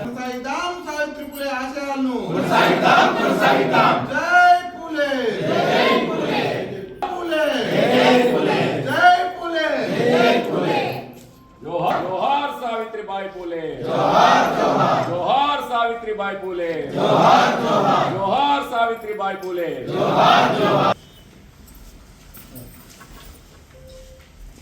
కొనసాగిద్దాం సావిత్రి పులే ఆశయాలను కొనసాగిద్దాం కొనసాగిద్దాం జై పులే జై పులే పులే జై పులే జై పులే జై పులే జోహార్ జోహార్ సావిత్రి బాయి పులే జోహార్ జోహార్ జోహార్ సావిత్రి బాయి పులే జోహార్ జోహార్ జోహార్ సావిత్రి బాయి పులే జోహార్ జోహార్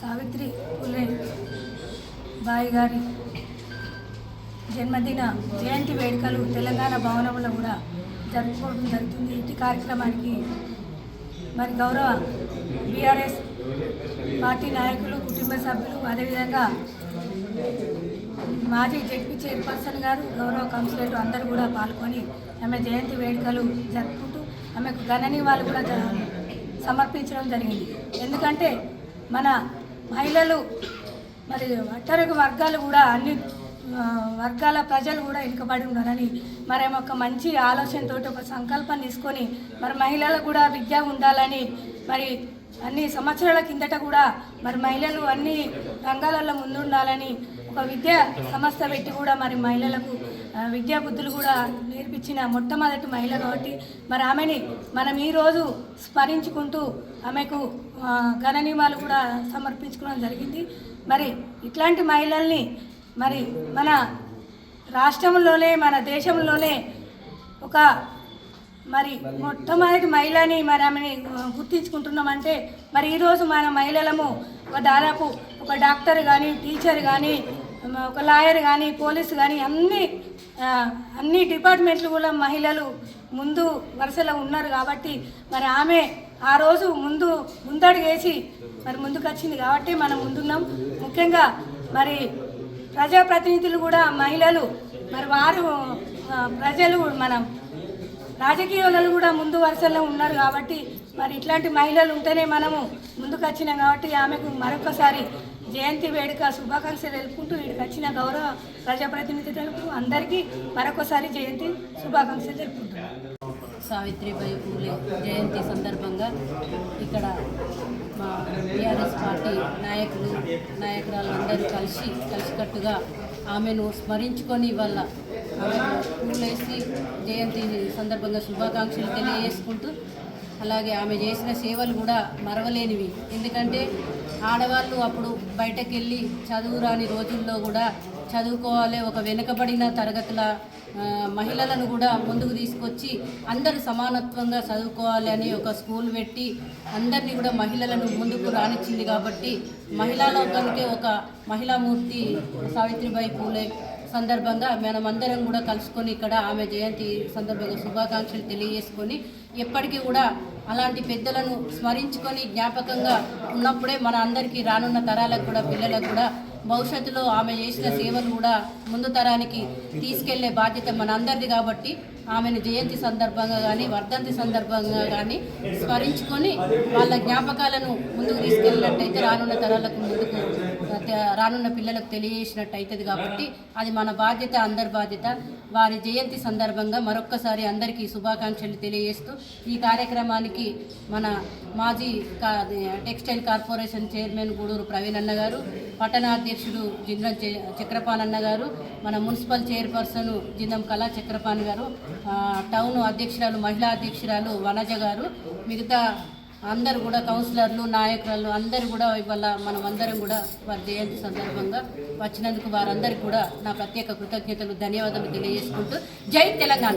సావిత్రి పులే బాయి గారి జన్మదిన జయంతి వేడుకలు తెలంగాణ భవనంలో కూడా జరుపుకోవడం జరుగుతుంది. ఇంటి కార్యక్రమానికి మరి గౌరవ బీఆర్ఎస్ పార్టీ నాయకులు కుటుంబ సభ్యులు అదేవిధంగా మాజీ జడ్పీ చైర్పర్సన్ గారు గౌరవ కౌన్సిలర్ అందరూ కూడా పాల్గొని ఆమె జయంతి వేడుకలు జరుపుకుంటూ ఆమెకు ఘననీవాలు కూడా సమర్పించడం జరిగింది. ఎందుకంటే మన మహిళలు మరి అట్టరకు వర్గాలు కూడా అన్ని వర్గాల ప్రజలు కూడా వెనుకబడి ఉన్నారని మరి ఒక మంచి ఆలోచనతో ఒక సంకల్పం తీసుకొని మరి మహిళలకు కూడా విద్య ఉండాలని మరి అన్ని సంవత్సరాల కిందట కూడా మరి మహిళలు అన్ని రంగాలలో ముందుండాలని ఒక విద్యా సంస్థ పెట్టి కూడా మరి మహిళలకు విద్యా బుద్ధులు కూడా నేర్పించిన మొట్టమొదటి మహిళ కాబట్టి మరి ఆమెని మనం ఈరోజు స్మరించుకుంటూ ఆమెకు ఆ, కూడా సమర్పించుకోవడం జరిగింది. మరి ఇట్లాంటి మహిళల్ని మరి మన రాష్ట్రంలోనే మన దేశంలోనే ఒక మరి మొట్టమొదటి మహిళని మరి ఆమెని గుర్తించుకుంటున్నామంటే మరి ఈరోజు మన మహిళలము ఒక దాదాపు ఒక డాక్టర్ కానీ టీచర్ కానీ ఒక లాయర్ కానీ పోలీసు కానీ అన్ని అన్ని డిపార్ట్మెంట్లు కూడా మహిళలు ముందు వరుసలో ఉన్నారు కాబట్టి మరి ఆమె ఆ రోజు ముందు ముందడుగేసి మరి ముందుకు వచ్చింది కాబట్టి మనం ముందున్నాం. ముఖ్యంగా మరి ప్రజాప్రతినిధులు కూడా మహిళలు మరి వారు ప్రజలు మనం రాజకీయాలలో కూడా ముందు వరుసలో ఉన్నారు కాబట్టి మరి ఇట్లాంటి మహిళలు ఉంటేనే మనము ముందుకు వచ్చినాం కాబట్టి ఆమెకు మరొకసారి జయంతి వేడుక శుభాకాంక్షలు తెలుపుకుంటూ ఇక్కడికి వచ్చిన గౌరవ ప్రజాప్రతినిధులకు అందరికీ మరొకసారి జయంతి శుభాకాంక్షలు తెలుపుకుంటున్నాను సావిత్రిబాయి పూలే జయంతి సందర్భంగా ఇక్కడ మా టీఆర్ఎస్ పార్టీ నాయకులు నాయకురాలు అందరూ కలిసి కలిసికట్టుగా ఆమెను స్మరించుకొని వాళ్ళ పూలేసి జయంతి సందర్భంగా శుభాకాంక్షలు తెలియజేసుకుంటూ అలాగే ఆమె చేసిన సేవలు కూడా మరవలేనివి. ఎందుకంటే ఆడవాళ్ళు అప్పుడు బయటకు వెళ్ళి చదువు రాని రోజుల్లో కూడా చదువుకోవాలి ఒక వెనుకబడిన తరగతుల మహిళలను కూడా ముందుకు తీసుకొచ్చి అందరూ సమానత్వంగా చదువుకోవాలి అని ఒక స్కూల్ పెట్టి అందరినీ కూడా మహిళలను ముందుకు రానిచ్చింది కాబట్టి మహిళా లోకానికే ఒక మహిళామూర్తి సావిత్రిబాయి పూలే సందర్భంగా మనమందరం కూడా కలుసుకొని ఇక్కడ ఆమె జయంతి సందర్భంగా శుభాకాంక్షలు తెలియజేసుకొని ఎప్పటికీ కూడా అలాంటి పెద్దలను స్మరించుకొని జ్ఞాపకంగా ఉన్నప్పుడే మన అందరికీ రానున్న తరాలకు కూడా పిల్లలకు కూడా భవిష్యత్తులో ఆమె చేసిన సేవలు కూడా ముందు తరానికి తీసుకెళ్ళే బాధ్యత మన అందరిది కాబట్టి ఆమెను జయంతి సందర్భంగా కానీ వర్ధంతి సందర్భంగా కానీ స్మరించుకొని వాళ్ళ జ్ఞాపకాలను ముందుకు తీసుకెళ్ళినట్టయితే రానున్న తరాలకు ముందుకు రానున్న పిల్లలకు తెలియజేసినట్టు అవుతుంది కాబట్టి అది మన బాధ్యత అందరి బాధ్యత. వారి జయంతి సందర్భంగా మరొక్కసారి అందరికీ శుభాకాంక్షలు తెలియజేస్తూ ఈ కార్యక్రమానికి మన మాజీ కా- textile corporation chairman Guduru Praveen అన్న గారు పట్టణాధ్యక్షుడు జిందం చక్రపాణి అన్న గారు మన మున్సిపల్ చైర్పర్సన్ జిందం కళా చక్రపాణి గారు టౌన్ అధ్యక్షురాలు మహిళా అధ్యక్షురాలు వనజ గారు మిగతా అందరు కూడా కౌన్సిలర్లు నాయకులు అందరూ కూడా ఇవాళ మనం అందరం కూడా వారి జయంతి సందర్భంగా వచ్చినందుకు వారందరికీ కూడా నా ప్రత్యేక కృతజ్ఞతలు ధన్యవాదాలు తెలియజేసుకుంటూ జై తెలంగాణ.